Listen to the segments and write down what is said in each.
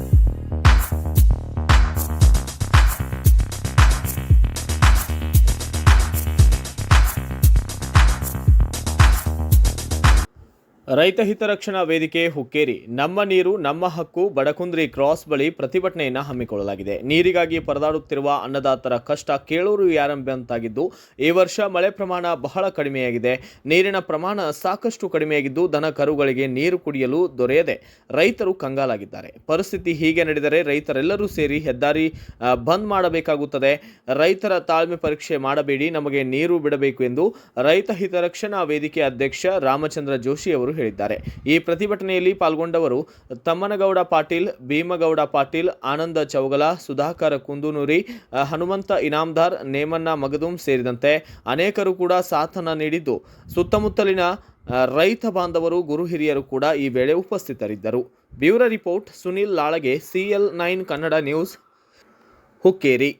Thank you. ರೈತ ಹಿತರಕ್ಷಣಾ ವೇದಿಕೆ ಹುಕ್ಕೇರಿ. ನಮ್ಮ ನೀರು, ನಮ್ಮ ಹಕ್ಕು, ಬಡಕುಂದ್ರಿ ಕ್ರಾಸ್ ಬಳಿ ಪ್ರತಿಭಟನೆಯನ್ನು ಹಮ್ಮಿಕೊಳ್ಳಲಾಗಿದೆ. ನೀರಿಗಾಗಿ ಪರದಾಡುತ್ತಿರುವ ಅನ್ನದಾತರ ಕಷ್ಟ ಕೇಳೋರು ಯಾರಂಬಂತಾಗಿದ್ದು ಈ ವರ್ಷ ಮಳೆ ಪ್ರಮಾಣ ಬಹಳ ಕಡಿಮೆಯಾಗಿದೆ. ನೀರಿನ ಪ್ರಮಾಣ ಸಾಕಷ್ಟು ಕಡಿಮೆಯಾಗಿದ್ದು, ದನ ಕರುಗಳಿಗೆ ನೀರು ಕುಡಿಯಲು ದೊರೆಯದೆ ರೈತರು ಕಂಗಾಲಾಗಿದ್ದಾರೆ. ಪರಿಸ್ಥಿತಿ ಹೀಗೆ ನಡೆದರೆ ರೈತರೆಲ್ಲರೂ ಸೇರಿ ಹೆದ್ದಾರಿ ಬಂದ್ ಮಾಡಬೇಕಾಗುತ್ತದೆ. ರೈತರ ತಾಳ್ಮೆ ಪರೀಕ್ಷೆ ಮಾಡಬೇಡಿ, ನಮಗೆ ನೀರು ಬಿಡಬೇಕು ಎಂದು ರೈತ ಹಿತರಕ್ಷಣಾ ವೇದಿಕೆ ಅಧ್ಯಕ್ಷ ರಾಮಚಂದ್ರ ಜೋಶಿ ಅವರು ಹೇಳಿದ್ದಾರೆ. ಈ ಪ್ರತಿಭಟನೆಯಲ್ಲಿ ಪಾಲ್ಗೊಂಡವರು ತಮ್ಮನಗೌಡ ಪಾಟೀಲ್, ಭೀಮಗೌಡ ಪಾಟೀಲ್, ಆನಂದ ಚೌಗಲ, ಸುಧಾಕರ್ ಕುಂದುನೂರಿ, ಹನುಮಂತ ಇನಾಮ್ದಾರ್ ನೇಮನ್ನ ಮಗದುಂ ಸೇರಿದಂತೆ ಅನೇಕರು ಕೂಡ ಸಾಥನ ನೀಡಿದ್ದು. ಸುತ್ತಮುತ್ತಲಿನ ರೈತ ಬಾಂಧವರು, ಗುರು ಹಿರಿಯರು ಕೂಡ ಈ ವೇಳೆ ಉಪಸ್ಥಿತರಿದ್ದರು. Bureau report, Sunil Lalage CL nine Kannada news, Hukkeri.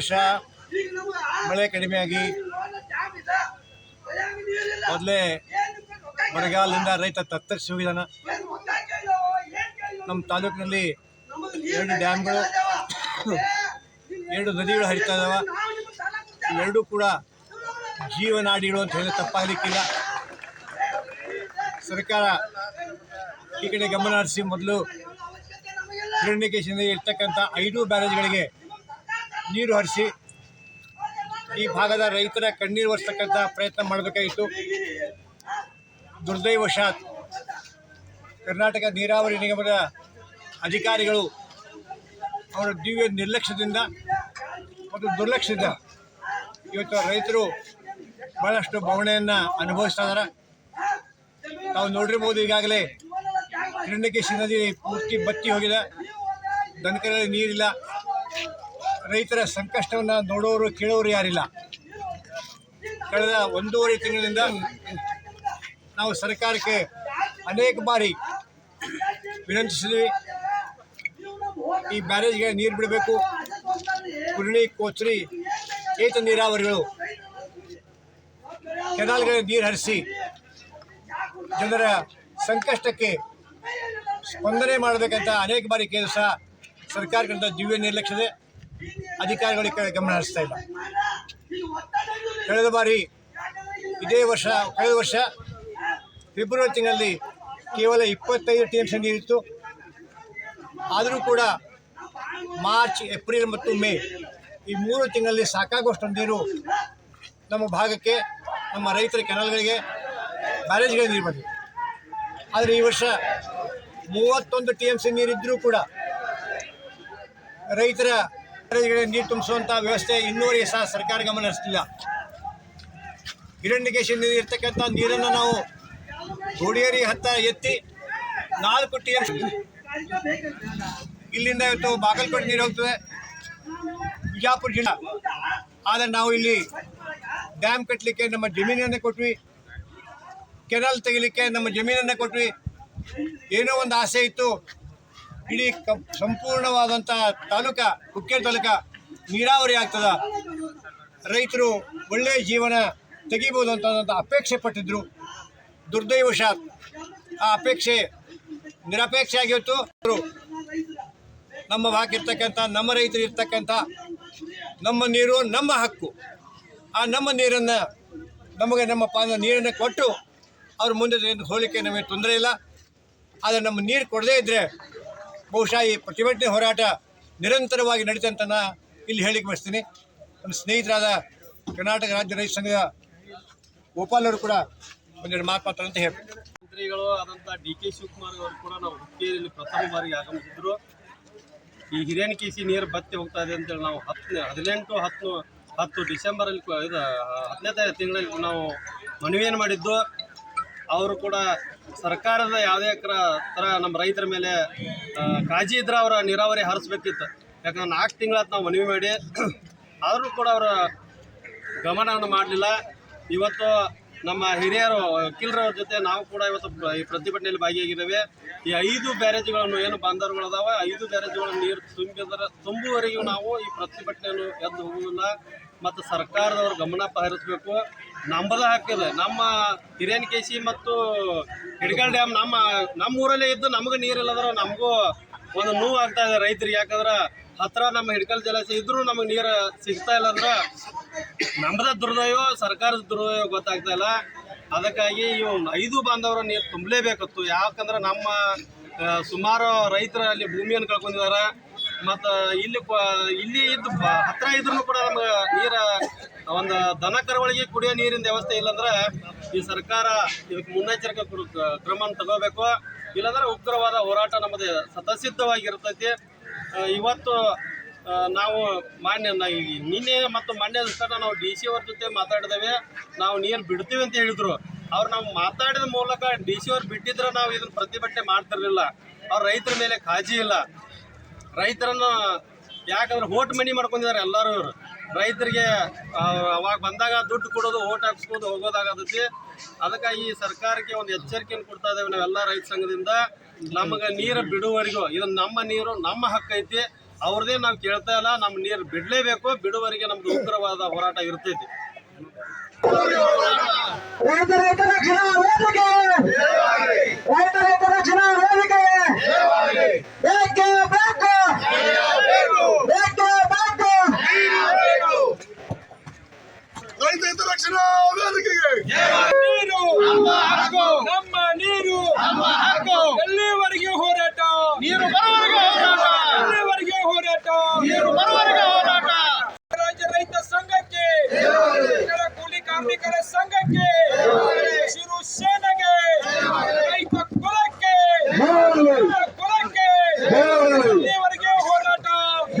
ವರ್ಷ ಮಳೆ ಕಡಿಮೆಯಾಗಿ ಮೊದಲೇ ಬರಗಾಲದಿಂದ ರೈತ ತತ್ತರಿಸಿ ಹೋಗಿದ್ದಾನ ನಮ್ಮ ತಾಲೂಕಿನಲ್ಲಿ ಎರಡು ಡ್ಯಾಮ್ಗಳು, ಎರಡು ನದಿಗಳು ಹರಿತಾ ಇದಾವ. ಎರಡೂ ಕೂಡ ಜೀವನಾಡಿಗಳು ಅಂತ ಹೇಳಿ ತಪ್ಪಾಗಲಿಕ್ಕಿಲ್ಲ. ಸರ್ಕಾರ ಈ ಕಡೆ ಗಮನ ಹರಿಸಿ ಮೊದಲು ಹಿರಣ್ಯಕೇಶಿಂದ ಇರ್ತಕ್ಕಂಥ ಐದು ಬ್ಯಾರೇಜ್ಗಳಿಗೆ ನೀರು ಹರಿಸಿ ಈ ಭಾಗದ ರೈತರ ಕಣ್ಣೀರು ಒರೆಸ್ತಕ್ಕಂಥ ಪ್ರಯತ್ನ ಮಾಡಬೇಕಾಗಿತ್ತು. ದುರ್ದೈವಶಾತ್ ಕರ್ನಾಟಕ ನೀರಾವರಿ ನಿಗಮದ ಅಧಿಕಾರಿಗಳು ಅವರ ದಿವ್ಯ ನಿರ್ಲಕ್ಷ್ಯದಿಂದ ಮತ್ತು ದುರ್ಲಕ್ಷ್ಯದಿಂದ ಇವತ್ತು ರೈತರು ಭಾಳಷ್ಟು ಬವಣೆಯನ್ನು ಅನುಭವಿಸ್ತಾ ಇದ್ದಾರೆ ತಾವು ನೋಡಿರ್ಬೋದು ಈಗಾಗಲೇ ಹಿರಣ್ಯಕೇಶಿ ನದಿ ಪೂರ್ತಿ ಬತ್ತಿ ಹೋಗಿದೆ. ದನಕರಲ್ಲಿ ನೀರಿಲ್ಲ. ರೈತರ ಸಂಕಷ್ಟವನ್ನು ನೋಡೋರು, ಕೇಳೋರು ಯಾರಿಲ್ಲ. ಕಳೆದ ಒಂದೂವರೆ ತಿಂಗಳಿಂದ ನಾವು ಸರ್ಕಾರಕ್ಕೆ ಅನೇಕ ಬಾರಿ ವಿನಂತಿಸಿದ್ವಿ. ಈ ಬ್ಯಾರೇಜ್ಗೆ ನೀರು ಬಿಡಬೇಕು. ಕುರುಳಿ ಕೋಚರಿ ಏತ ನೀರಾವರಿಗಳು. ಕೆನಾಲ್ಗಳಿಗೆ ನೀರು ಹರಿಸಿ ಜನರ ಸಂಕಷ್ಟಕ್ಕೆ ಸ್ಪಂದನೆ ಮಾಡಬೇಕಂತ ಅನೇಕ ಬಾರಿ ಕೇಂದ್ರ ಸಹ ಸರ್ಕಾರಗಳಿಂದ ದಿವ್ಯ ನಿರ್ಲಕ್ಷ್ಯದೆ ಅಧಿಕಾರಿಗಳು ಗಮನ ಹರಿಸ್ತಾ ಇಲ್ಲ. ಕಳೆದ ಬಾರಿ ಇದೇ ವರ್ಷ, ಕಳೆದ ವರ್ಷ ಫೆಬ್ರವರಿ ತಿಂಗಳಲ್ಲಿ ಕೇವಲ ಇಪ್ಪತ್ತೈದು ಟಿ ಎಂ ಸಿ ನೀರಿತ್ತು ಆದರೂ ಕೂಡ ಮಾರ್ಚ್, ಏಪ್ರಿಲ್ ಮತ್ತು ಮೇ ಈ ಮೂರು ತಿಂಗಳಲ್ಲಿ ಸಾಕಾಗುವಷ್ಟು ನೀರು ನಮ್ಮ ಭಾಗಕ್ಕೆ, ನಮ್ಮ ರೈತರ ಕೆನಲ್ಗಳಿಗೆ ಬ್ಯಾರೇಜ್ಗಳಿಗೆ ನೀರು ಬಂದಿದೆ. ಆದರೆ ಈ ವರ್ಷ ಮೂವತ್ತೊಂದು ಟಿ ಎಂ ಸಿ ನೀರಿದ್ದರೂ ಕೂಡ ರೈತರ ನೀರು ತುಂಬಿಸುವಂಥ ವ್ಯವಸ್ಥೆ ಇನ್ನೂವರೆಗೆ ಸಹ ಸರ್ಕಾರ ಗಮನ ಹರಿಸ್ತಿಲ್ಲ. ನೀರು ಇರ್ತಕ್ಕಂಥ ನೀರನ್ನು ನಾವು ಗೋಡಿಯರಿ ಹತ್ತ ಎತ್ತಿ ನಾಲ್ಕು ಟಿ ಎಂ ಇಲ್ಲಿಂದ ಇವತ್ತು ಬಾಗಲಕೋಟೆ ನೀರು ಹೋಗ್ತದೆ. ಬಿಜಾಪುರ ಜಿಲ್ಲಾ. ಆದರೆ ನಾವು ಇಲ್ಲಿ ಡ್ಯಾಮ್ ಕಟ್ಟಲಿಕ್ಕೆ ನಮ್ಮ ಜಮೀನನ್ನು ಕೊಟ್ವಿ. ಕೆನಾಲ್ ತೆಗಿಲಿಕ್ಕೆ ನಮ್ಮ ಜಮೀನನ್ನು ಕೊಟ್ವಿ. ಏನೋ ಒಂದು ಆಸೆ ಇತ್ತು. ಇಡೀ ಕ ಸಂಪೂರ್ಣವಾದಂಥ ತಾಲೂಕ ಹುಕ್ಕೇರಿ ತಾಲೂಕ ನೀರಾವರಿ ಆಗ್ತದ. ರೈತರು ಒಳ್ಳೆಯ ಜೀವನ ತೆಗಿಬೋದು ಅಂತ ಅಪೇಕ್ಷೆ ಪಟ್ಟಿದ್ರು. ದುರ್ದೈವಶಾತ್ ಆ ಅಪೇಕ್ಷೆ ನಿರಪೇಕ್ಷೆ ಆಗಿತ್ತು. ನಮ್ಮ ಹಾಕಿರ್ತಕ್ಕಂಥ ನಮ್ಮ ರೈತರು ಇರ್ತಕ್ಕಂಥ, ನಮ್ಮ ನೀರು, ನಮ್ಮ ಹಕ್ಕು. ಆ ನಮ್ಮ ನೀರನ್ನು ನಮಗೆ ನಮ್ಮ ಪಾನ ನೀರನ್ನು ಕೊಟ್ಟು ಅವ್ರ ಮುಂದೆ ಹೋಲಿಕೆ ನಮಗೆ ತೊಂದರೆ ಇಲ್ಲ. ಆದರೆ ನಮ್ಮ ನೀರು ಕೊಡದೇ ಇದ್ದರೆ ಬಹುಶಃ ಈ ಪ್ರತಿಭಟನೆ ಹೋರಾಟ ನಿರಂತರವಾಗಿ ನಡೀತಂತ ನಾ ಇಲ್ಲಿ ಹೇಳಿಕ್ಕೆ ಬಯಸ್ತೀನಿ. ನನ್ನ ಸ್ನೇಹಿತರಾದ ಕರ್ನಾಟಕ ರಾಜ್ಯ ರೈತ ಸಂಘದ ಗೋಪಾಲ್ ಅವರು ಕೂಡ ಒಂದೆರಡು ಮಾತು ಮಾತಾಡ ಅಂತ ಹೇಳ್ತಾರೆ ಮಂತ್ರಿಗಳು ಆದಂಥ ಡಿ ಕೆ ಶಿವಕುಮಾರ್ ಅವರು ಕೂಡ ನಾವು ಹುಕ್ಕೇರಿಯಲ್ಲಿ ಪ್ರಥಮ ಬಾರಿಗೆ ಆಗಮಿಸಿದ್ರು. ಈ ಹಿರೇನಕೇಸಿ ನೀರು ಬತ್ತಿ ಹೋಗ್ತಾ ಇದೆ ಅಂತೇಳಿ ನಾವು ಹತ್ತು ಹದಿನೆಂಟು ಹತ್ತು ಹತ್ತು ಡಿಸೆಂಬರಲ್ಲಿ ಇದು, ಹತ್ತನೇ ತಿಂಗಳಲ್ಲಿ ನಾವು ಮನವಿಯನ್ನು ಮಾಡಿದ್ದು. ಅವರು ಕೂಡ ಸರ್ಕಾರದ ಯಾವುದೇ ಥರ ನಮ್ಮ ರೈತರ ಮೇಲೆ ಕಾಳಜಿ ಇದ್ರೆ ಅವರ ನೀರಾವರಿ ಹರಿಸ್ಬೇಕಿತ್ತು. ಯಾಕಂದ್ರೆ ನಾಲ್ಕು ತಿಂಗಳ ನಾವು ಮನವಿ ಮಾಡಿ, ಆದರೂ ಕೂಡ ಅವರ ಗಮನವನ್ನು ಮಾಡಲಿಲ್ಲ. ಇವತ್ತು ನಮ್ಮ ಹಿರಿಯರು ವಕೀಲರವ್ರ ಜೊತೆ ನಾವು ಕೂಡ ಇವತ್ತು ಈ ಪ್ರತಿಭಟನೆಯಲ್ಲಿ ಭಾಗಿಯಾಗಿದ್ದೇವೆ. ಈ ಐದು ಬ್ಯಾರೇಜ್ಗಳನ್ನು ಏನು ಬಂದರುಗಳದಾವ ಐದು ಬ್ಯಾರೇಜ್ಗಳನ್ನು ನೀರು ತುಂಬಿದ್ರೆ, ತುಂಬುವರೆಗೂ ನಾವು ಈ ಪ್ರತಿಭಟನೆಯನ್ನು ಎದ್ದು ಹೋಗುವುದಿಲ್ಲ. ಮತ್ತು ಸರ್ಕಾರದವರು ಗಮನ ಹರಿಸಬೇಕು ನಂಬದ ಹಾಕಿಲ್ಲ ನಮ್ಮ ಹಿರೇನಕೇಶಿ ಮತ್ತು ಹಿಡ್ಗಲ್ ಡ್ಯಾಮ್ ನಮ್ಮ ನಮ್ಮ ಊರಲ್ಲೇ ಇದ್ದು ನಮಗೆ ನೀರಿಲ್ಲದ್ರೆ ನಮಗೂ ಒಂದು ನೋವು ಆಗ್ತಾ ಇದೆ ರೈತರಿಗೆ. ಯಾಕಂದ್ರೆ ಹತ್ರ ನಮ್ಮ ಹಿಡ್ಕಲ್ ಜಲಾಶಯ ಇದ್ರೂ ನಮಗೆ ನೀರು ಸಿಗ್ತಾ ಇಲ್ಲ ಅಂದ್ರೆ ನಮ್ಮದ ದುರ್ದೈವ, ಸರ್ಕಾರದ ದುರ್ದೈವ ಗೊತ್ತಾಗ್ತಾ ಇಲ್ಲ. ಅದಕ್ಕಾಗಿ ಇವು ಐದು ಬಾಂಧವರು ನೀರು ತುಂಬಲೇಬೇಕತ್ತು. ಯಾಕಂದ್ರೆ ನಮ್ಮ ಸುಮಾರು ರೈತರ ಅಲ್ಲಿ ಭೂಮಿಯನ್ನು ಕಳ್ಕೊಂಡಿದ್ದಾರೆ. ಮತ್ತು ಇಲ್ಲಿ ಇಲ್ಲಿ ಇದ್ದು ಹತ್ರ ಇದ್ರೂ ಕೂಡ ನಮ್ಗೆ ನೀರ ಒಂದು ದನ ಕರುಗಳಿಗೆ ಕುಡಿಯೋ ನೀರಿನ ವ್ಯವಸ್ಥೆ ಇಲ್ಲಾಂದ್ರೆ ಈ ಸರ್ಕಾರ ಇದಕ್ಕೆ ಮುನ್ನೆಚ್ಚರಿಕೆ ಕ್ರಮ ತಗೋಬೇಕು. ಇಲ್ಲಾಂದ್ರೆ ಉಗ್ರವಾದ ಹೋರಾಟ ನಮ್ಮದು ಸತಸಿದ್ಧವಾಗಿರ್ತೈತಿ ಇವತ್ತು ನಾವು ಮಾನ್ಯ ನಿನ್ನೆ ಮತ್ತು ಮಾನ್ಯ ದಿವಸ ನಾವು ಡಿ ಸಿ ಅವ್ರ ಜೊತೆ ಮಾತಾಡಿದೇವೆ ನಾವು ನೀರು ಬಿಡ್ತೀವಿ ಅಂತ ಹೇಳಿದ್ರು. ಅವ್ರು ನಾವು ಮಾತಾಡಿದ ಮೂಲಕ ಡಿ ಸಿ ಅವ್ರು ಬಿಟ್ಟಿದ್ರೆ ನಾವು ಇದನ್ನ ಪ್ರತಿಭಟನೆ ಮಾಡ್ತಿರ್ಲಿಲ್ಲ. ಅವ್ರ ರೈತರ ಮೇಲೆ ಕಾಜಿ ಇಲ್ಲ. ರೈತರನ್ನ ಯಾಕಂದ್ರೆ ಹೋಟ್ ಮನಿ ಮಾಡ್ಕೊಂಡಿದ್ದಾರೆ ಎಲ್ಲರೂ ರೈತರಿಗೆ ಅವಾಗ ಬಂದಾಗ ದುಡ್ಡು ಕೊಡೋದು ಓಟ್ ಹಾಕ್ಸ್ಕೊಂಡು ಹೋಗೋದಾಗತ್ತೈತಿ ಅದಕ್ಕಾಗಿ ಈ ಸರ್ಕಾರಕ್ಕೆ ಒಂದು ಎಚ್ಚರಿಕೆಯನ್ನು ಕೊಡ್ತಾ ಇದ್ದೇವೆ ನಾವೆಲ್ಲ ರೈತ ಸಂಘದಿಂದ. ನಮಗೆ ನೀರು ಬಿಡುವರೆಗೂ ಇದು ನಮ್ಮ ನೀರು ನಮ್ಮ ಹಕ್ಕೈತಿ ಐತಿ. ಅವ್ರದೇ ನಾವು ಕೇಳ್ತಾ ಇಲ್ಲ ನಮ್ಮ ನೀರು ಬಿಡಲೇಬೇಕು ಬಿಡುವರೆಗೆ ನಮ್ದು ಉಗ್ರವಾದ ಹೋರಾಟ ಇರ್ತೈತಿ. ರೈತ ರೈತ ರಕ್ಷಣಾ ವೇದಿಕೆ ರೈತ ರೈತ ರಕ್ಷಣಾ ವೇದಿಕೆ ಬೇಕೇ ಬೇಕು ಬೇಕೇ ಬೇಕು ರೈತ ಹಿತರಕ್ಷಣಾ ವೇದಿಕೆಗೆ ನೀರು ನಮ್ಮ ಹಕ್ಕು ನಮ್ಮ ನೀರು ನಮ್ಮ ಹಕ್ಕು ಎಲ್ಲಿವರೆಗೆ ಹೋರಾಟ ನೀರು ಬರುವವರೆಗೆ ಹೋರಾಟ ಎಲ್ಲಿವರೆಗೆ ಹೋರಾಟ ನೀರು ಬರುವವರೆಗೆ ಹೋರಾಟ ರಾಜ್ಯ ರೈತ ಸಂಘಕ್ಕೆ ಕೆಳ ಕೂಲಿ ಕಾರ್ಮಿಕರ ಸಂಘಕ್ಕೆ ಶಿರು ಸೇನೆಗೆ ರೈತ ಕುಲಕ್ಕೆ ರೈತ ಕುಲಕ್ಕೆ ಎಲ್ಲಿವರೆಗೆ ಹೋರಾಟ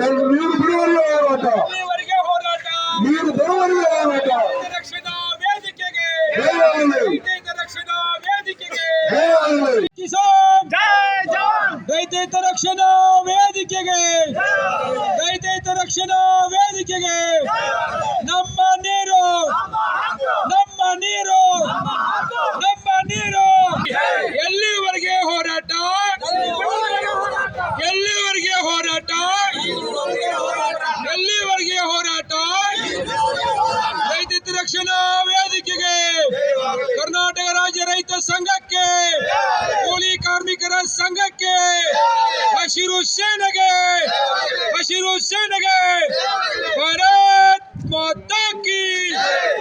ನೀರು ಬಿಡುವವರೆಗೆ ಹೋರಾಟ ಎಲ್ಲಿವರೆಗೆ ಹೋರಾಟ ನೀರು ಬರುವವರೆಗೆ ಹೋರಾಟ ರೈತ ರಕ್ಷಣಾ ವೇದಿಕೆಗೆ ಜಯವಾಗಲಿ. ರೈತ ರಕ್ಷಣಾ ವೇದಿಕೆಗೆ ಜಯವಾಗಲಿ. ಕಿಸಾನ್ ರೈತ ರಕ್ಷಣಾ ವೇದಿಕೆಗೆ ರೈತ ರಕ್ಷಣಾ ವೇದಿಕೆಗೆ ನಮ್ಮ ನೀರು ನಮ್ಮ ನೀರು ನಮ್ಮ ನೀರು ಎಲ್ಲಿವರೆಗೆ ಹೋರಾಟ ಎಲ್ಲಿವರೆಗೆ ಹೋರಾಟ ಎಲ್ಲಿವರೆಗೆ ಹೋರಾಟ ರೈತ ರಕ್ಷಣಾ ವೇದಿಕೆಗೆ ಕರ್ನಾಟಕ ರಾಜ್ಯ ರೈತ ಸಂಘಕ್ಕೆ ಕೂಲಿ ಕಾರ್ಮಿಕರ ಸಂಘಕ್ಕೆ ಹಸಿರು ಸೇನೆಗೆ ಹಸಿರು ಸೇನೆಗೆ ಭಾರತ್ ಮಾತಾ ಕಿ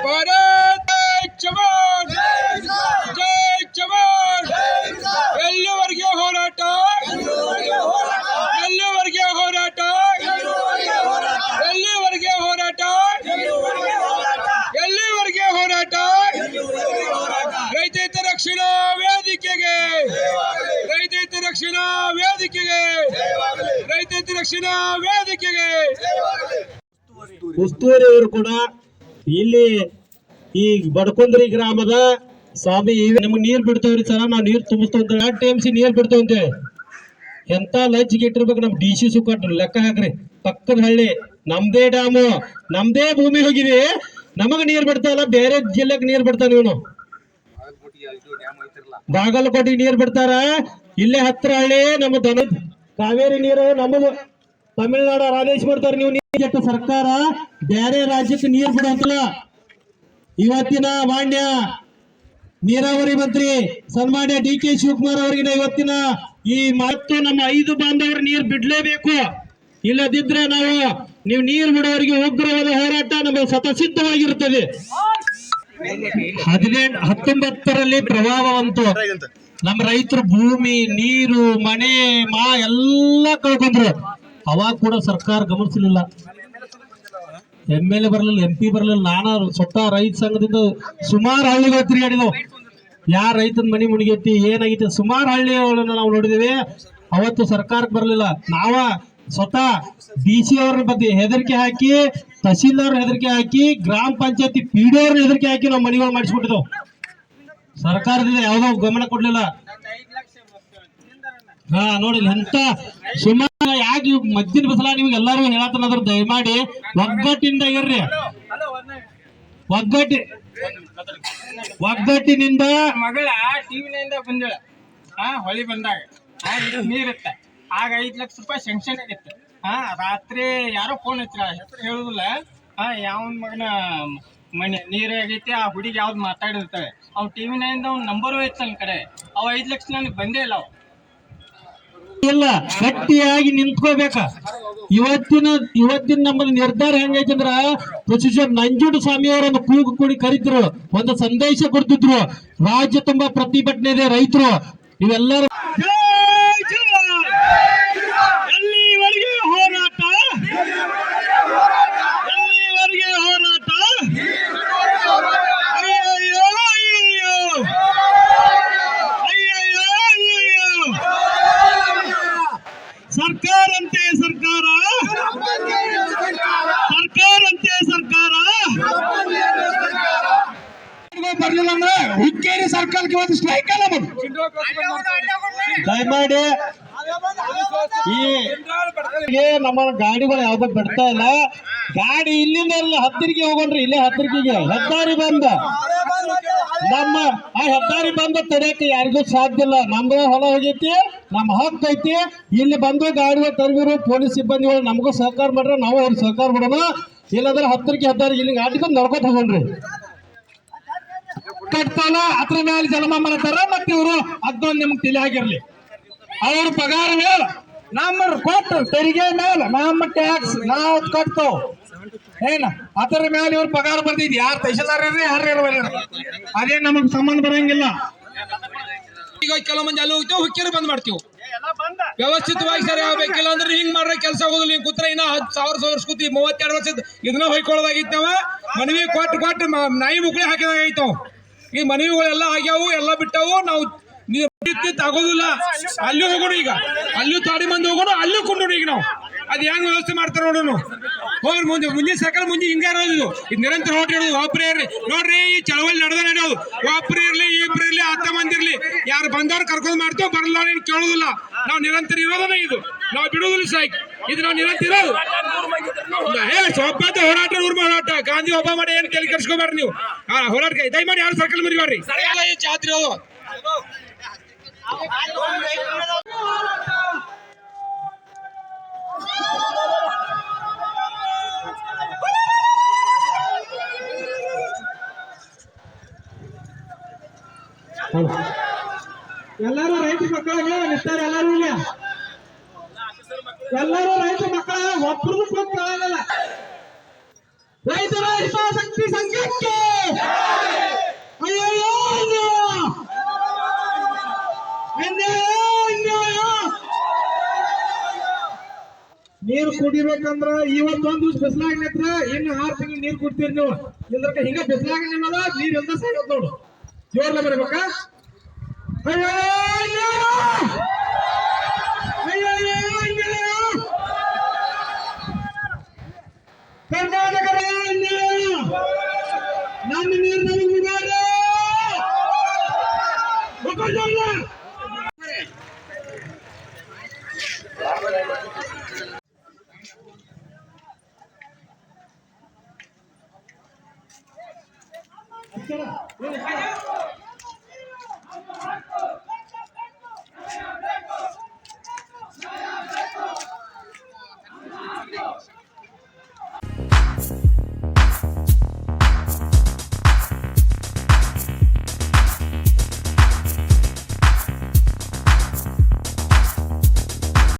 ಭಾರತ್ ಜವಾನ್ ಜೈ ಜವಾನ್ ಎಲ್ಲಿವರೆಗೆ ಹೋರಾಟ ಎಲ್ಲಿವರೆಗೆ ಹೋರಾಟ ಎಲ್ಲಿವರೆಗೆ ಹೋರಾಟ ಎಲ್ಲಿವರೆಗೆ ಹೋರಾಟ ರೈತ ರಕ್ಷಣಾ ವೇದಿಕೆಗೆ ರೈತ ರಕ್ಷಣಾ ವೇದಿಕೆಗೆ ರೈತ ರಕ್ಷಣಾ ವೇದಿಕೆಗೆ. ಉಸ್ತುವಾರಿಯವರು ಕೂಡ ಇಲ್ಲಿ ಈ ಬಡಕೊಂದ್ರಿ ಗ್ರಾಮದ ಸ್ವಾಮಿ ನಮ್ಗೆ ನೀರ್ ಬಿಡ್ತೇವ್ರಿ ಸರ, ನಾವು ನೀರ್ ತುಂಬಿಸ್ತೇವೆ ಎರಡು ಟೈಮ್ಸ್ ನೀರ್ ಬಿಡ್ತೇವೆ ಅಂತೇಳಿ ಎಂತ ಲಜ್ಜಿಗೆ ಇಟ್ಟಿರ್ಬೇಕು ನಮ್ ಡಿ ಸಿ ಸುಕ್ಕಟ್ರು ಲೆಕ್ಕ ಹಾಕ್ರಿ. ಪಕ್ಕದ ಹಳ್ಳಿ, ನಮ್ದೇ ಡ್ಯಾಮು ನಮ್ದೇ ಭೂಮಿ ಹೋಗಿವಿ ನಮಗ್ ನೀರ್ ಬಿಡ್ತಾ ಇಲ್ಲ, ಬೇರೆ ಜಿಲ್ಲೆಗೆ ನೀರ್ ಬಿಡ್ತಾನ ಇವನು. ಬಾಗಲಕೋಟೆಗೆ ನೀರ್ ಬಿಡ್ತಾರ. ಇಲ್ಲೇ ಹತ್ರ ಹಳ್ಳಿ, ನಮ್ಮ ದನ ಕಾವೇರಿ ನೀರು ನಮ್ಮದು ತಮಿಳ್ನಾಡು ಆದೇಶ ಮಾಡ್ತಾರೆ ನೀವು ನೀರು ಸರ್ಕಾರ ಬೇರೆ ರಾಜ್ಯಕ್ಕೆ ನೀರು ಬಿಡಂತಲ್ಲ ಇವತ್ತಿನ ಮಾನ್ಯ ನೀರಾವರಿ ಮಂತ್ರಿ ಸನ್ಮಾನ್ಯ ಡಿ ಕೆ ಶಿವಕುಮಾರ್ ಅವರಿಗಿನ ಇವತ್ತಿನ ಈ ಮತ್ತು ನಮ್ಮ ಐದು ಬಾಂಧವರು ನೀರು ಬಿಡ್ಲೇಬೇಕು. ಇಲ್ಲದಿದ್ರೆ ನಾವು, ನೀವು ನೀರು ಬಿಡೋರಿಗೆ ಉಗ್ರವಾದ ಹೋರಾಟ ನಮಗೆ ಸತಸಿದ್ಧವಾಗಿರುತ್ತದೆ. ಹದಿನೆಂಟು, ಹತ್ತೊಂಬತ್ತರಲ್ಲಿ ಪ್ರಭಾವ ಬಂತು. ನಮ್ಮ ರೈತರು ಭೂಮಿ, ನೀರು, ಮನೆ, ಮಾ ಎಲ್ಲ ಕಳ್ಕೊಂಡ್ರು. ಅವಾಗ ಕೂಡ ಸರ್ಕಾರ ಗಮನಿಸಲಿಲ್ಲ. ಎಂ ಎಲ್ ಎ ಬರಲಿಲ್ಲ ಎಂ ಪಿ ಬರಲಿಲ್ಲ, ನಾನು ಸ್ವತಃ ರೈತ ಸಂಘದಿಂದ ಸುಮಾರು ಹಳ್ಳಿಗಳು ತಿರುಗಾಡಿದವು ಯಾರ ರೈತನ ಮನಿ ಮುಣಿಗೈತಿ ಏನಾಗೈತಿ, ಸುಮಾರು ಹಳ್ಳಿಗಳನ್ನ ನಾವು ನೋಡಿದೇವೆ. ಅವತ್ತು ಸರ್ಕಾರಕ್ಕೆ ಬರಲಿಲ್ಲ. ನಾವ ಸ್ವತಃ ಡಿ ಸಿ ಅವ್ರ ಬಗ್ಗೆ ಹೆದರಿಕೆ ಹಾಕಿ ತಹಸೀಲ್ದಾರ್ ಹೆದರಿಕೆ ಹಾಕಿ, ಗ್ರಾಮ ಪಂಚಾಯತಿ ಪಿ ಡಿ ಅವ್ರನ್ನ ಹೆದರಿಕೆ ಹಾಕಿ ನಾವು ಮನಿಗಳು ಮಾಡಿಸ್ಬಿಟ್ಟಿದ್ದೆವು ಸರ್ಕಾರದಿಂದ ಯಾವ್ದೋ ಗಮನ ಕೊಡ್ಲಿಲ್ಲ. ಹಾ ನೋಡಿ ಎಂತ ಸುಮಾರು ಯಾಕೆ ಮದ್ದಿನ ಬಸಲ ನಿಮ್ಗೆ ಎಲ್ಲಾರು ಹೇಳತ್ತನಾದ್ರು ದಯಮಾಡಿ ಒಗ್ಗಟ್ಟಿಂದ ಇರ್ರಿ. ಒಗ್ಗಟ್ಟಿ, ಒಗ್ಗಟ್ಟಿನಿಂದ ಮಗಳ ಟಿವಿನಿಂದ ಬಂದಳ. ಆ, ಹೊಳಿ ಬಂದಾಗ. ನೀರಿತ್ತ. ಆಗ ಐದ್ ಲಕ್ಷ ರೂಪಾಯಿ ಸೆಂಕ್ಷನ್ ಆಗಿತ್ತು. ಹಾ ರಾತ್ರಿ ಯಾರೋ ಫೋನ್ ಹಚ್ಚಿರ ಹೆಸರು ಹೇಳುದಿಲ್ಲ. ಹಾ ಯಾವನ್ ಮಗನ ಮನೆ, ನೀರು ಆಗೈತಿ, ಆ ಹುಡುಗಿ ಯಾವ್ದು ಮಾತಾಡಿರ್ತಾಳೆ. ಅವ್ ಟಿವಿ ಅವ್ನ ನಂಬರು ಐತ್ ಕಡೆ. ಅವ್ ಐದ್ ಲಕ್ಷ ನನಗೆ ಬಂದೇ ಇಲ್ಲ ಅವ. ಇಲ್ಲ, ಗಟ್ಟಿಯಾಗಿ ನಿಂತ್ಕೋಬೇಕ. ಇವತ್ತಿನ ಇವತ್ತಿನ ನಮ್ಮ ನಿರ್ಧಾರ ಹೆಂಗೈತಿ ಅಂದ್ರ ಪ್ರೊಫೆಸರ್ ನಂಜುಂಡ ಸ್ವಾಮಿ ಅವರನ್ನು ಕೂಗು ಕೂಡಿ ಕರಿತರು ಒಂದು ಸಂದೇಶ ಕೊಡ್ತಿದ್ರು. ರಾಜ್ಯ ತುಂಬಾ ಪ್ರತಿಭಟನೆ ಇದೆ ರೈತರು. ಇವೆಲ್ಲರೂ ಎಲ್ಲಿವರೆಗೆ ಹೋರಾಟ ಎಲ್ಲಿವರೆಗೆ ಹೋರಾಟ ಅಯ್ಯಯ್ಯೋ ಅಯ್ಯಯ್ಯೋ ಅಯ್ಯಯ್ಯೋ ಅಯ್ಯಯ್ಯೋ ಸರ್ಕಾರಂತೆ ಸರ್ಕಾರ ಸರ್ಕಾರಂತೆ ಸರ್ಕಾರ ಬರ್ಲಿಲ್ಲ ಅಂದ್ರೆ ಅಲ್ಲ ಬಂದು ದಯಮಾಡಿ. ಈ ನಮ್ಮ ಗಾಡಿಗಳು ಯಾವ್ದು ಬಿಡ್ತಾ ಇಲ್ಲ. ಗಾಡಿ ಇಲ್ಲಿಂದ ಎಲ್ಲ ಹತ್ತಿರಿಗೆ ಹೋಗೋಣ್ರಿ, ಇಲ್ಲೇ ಹತ್ತಿರಿಗೆ ಹೆದ್ದಾರಿ ಬಂದ. ನಮ್ಮ ಆ ಹೆದ್ದಾರಿ ಬಂದ ತಡೆಯಕ್ಕೆ ಯಾರಿಗೂ ಸಾಧ್ಯ ಇಲ್ಲ. ನಮ್ದು ಹೊಲ ಹೋಗೈತಿ ನಮ್ಮ ಹಕ್ಕು ಐತಿ. ಇಲ್ಲಿ ಬಂದು ಗಾಡಿಗಳು ತರಬಿರು ಪೊಲೀಸ್ ಸಿಬ್ಬಂದಿಗಳು ನಮಗೂ ಸಹಕಾರ ಮಾಡ್ರೆ, ನಾವು ಅವ್ರಿಗೆ ಸಹಕಾರ ಮಾಡೋಣ. ಇಲ್ಲಾಂದ್ರೆ ಹತ್ತಿರಕ್ಕೆ ಹೆದ್ದಾರಿ ಇಲ್ಲಿ ಗಾಡಿ ಬಂದು ನಡ್ಕೊತ ಹೋಗೋಣ್ರಿ. ಕಟ್ತಾನ ಅದ್ರ ಮೇಲೆ ಜನ್ಮ ಮಾಡ್ತಾರ ಮತ್ತೆ ಇವರು ಅದೊಂದು ನಿಮ್ಗೆ ತಿಳಿ ಆಗಿರ್ಲಿ ಅವ್ರ ಪಗಾರ ಮೇಲೆ ನಮ್ಮ ಕೊಟ್ಟು ತೆರಿಗೆ ಮೇಲೆ ನಮ್ಮ ಟ್ಯಾಕ್ಸ್ ನಾವು ಕಟ್ತೋ ಏನ? ಅದ್ರ ಮೇಲೆ ಇವ್ರ ಪಗಾರ ಬರ್ತಿದ್ ಯಾರು ತಹಶೀಲ್ದಾರ್ ಯಾರು ಅದೇ ನಮಗ್ ಸಂಬಂಧ ಬರಂಗಿಲ್ಲ. ಈಗ ಕೆಲವು ಮಂದಿ ಅಲ್ಲಿ ಹೋಗ್ತೇವೆ ಹುಕ್ಕಿರು ಬಂದ್ ಮಾಡ್ತೀವಿ. ವ್ಯವಸ್ಥಿತವಾಗಿ ಸರಿ ಆಗ್ಬೇಕಿಲ್ಲ ಅಂದ್ರೆ ಹಿಂಗ್ ಮಾಡ್ರೆ ಕೆಲಸ ಆಗೋದಿಲ್ಲ. ನೀವು ಕುತ್ರ ಇನ್ನ ಹತ್ತು ಸಾವಿರ ಸಾವಿರ ಕೂತಿ ಮೂವತ್ತೆರಡು ವರ್ಷದ ಇದನ್ನ ಹೊಯ್ಕೊಳ್ಳೋದಾಗಿತ್ತವ ಮನವಿ ಕೊಟ್ಟು ಕೊಟ್ಟು ನಾಯಿ ಮುಕ್ಳಿ ಹಾಕಿದಾಗೈತವ ಈ ಮನವಿಗಳೆಲ್ಲ ಆಗ್ಯಾವು, ಎಲ್ಲ ಬಿಟ್ಟವು, ನಾವು ನೀರು ಅಲ್ಲಿ ಹೋಗೋಣ ಈಗ. ಅಲ್ಲೂ ತಾಡಿ ಮಂದಿ ಹೋಗೋಣ, ಅಲ್ಲೂ ಕೊಂಡೋಣ ಈಗ ನಾವು. ಅದ್ ಹೆಂಗ್ ವ್ಯವಸ್ಥೆ ಮಾಡ್ತಾರ ನೋಡೋಣ ಹೋಗ್ರಿ ಮುಂದೆ, ಮುಂದಿನ ಸರ್ಕಾರ ಮುಂದೆ ಹಿಂಗ ಇರೋದು ಇದು. ನಿರಂತರ ನೋಡ್ರಿ ಇರೋದು ಒಬ್ರೇ ಇರ್ರಿ ನೋಡ್ರಿ, ಈ ಚಳವಳಿ ನಡೆದ ನಡೆಯೋದು. ಒಬ್ರು ಇರ್ಲಿ, ಇಬ್ರು ಇರ್ಲಿ ಹತ್ತ ಮಂದಿ ಇರ್ಲಿ. ಯಾರು ಬಂದವ್ರು ಕರ್ಕೊಂಡ್ ಮಾಡ್ತೇವೆ, ಬರಲ್ಲ ಕೇಳೋದಿಲ್ಲ. ನಾವು ನಿರಂತರ ಇರೋದನ್ನ ಇದು. ನಾವು ಬಿಡೋದಿಲ್ಲ ಸಾಯ್ಕ್ ಇದು ನಾವು ನಿರಂತರ ಇರೋದು. ಏ ಒಬ್ಬತ್ತ ಹೋರಾಟ ನೂರು ಹೋರಾಟ. ಗಾಂಧಿ ಒಬ್ಬ ಮಾಡಿ ಏನ್ ಕೇಳಿ ಕೆಡ್ಸ್ಕೊಬಾರ್ರಿ ನೀವು? ಹೋರಾಟ ದಯಮಾಡಿ ಯಾರು ಸರ್ಕಲ್ ಮರಿಬಾರ್ರಿ ಈ ಜಾತ್ರೆ ಅದು. ಎಲ್ಲರೂ ರೈತ ಮಕ್ಕಳಿಗೆ ನಿಸ್ತಾರ ಎಲ್ಲರೂ ಇಲ್ಲ? ಎಲ್ಲರೂ ರೈತ ಮಕ್ಕಳ ಒಬ್ಬರು ಕೇಳಲ್ಲ ರೈತರ ಹಿತಾಸಕ್ತಿ ಸಂಘಕ್ಕೆ! ನೀರು ಕುಡಿಬೇಕಂದ್ರ ಇವತ್ತೊಂದು ದಿವ್ಸ ಬಿಸಿಲಾಗ ನಿಂತ್ರ ಇನ್ನು ಆರು ತಿಂಗಳು ನೀರು ಕುಡ್ತೀರಿ ನೀವು. ಇಲ್ದ್ರ ಹಿಂಗ ಬಿಸಿಲಾಗ ನೀರ್ ಎಲ್ಲ ಸಾಗತ್ ನೋಡು. ಜೋರ್ಲ ಬರ್ಬೇಕಾ? ಅಯ್ಯೋ ಕರ್ನಾಟಕದ ಅನ್ಯಾಯ! ನನ್ನ ನೀರು ನಮಗೆ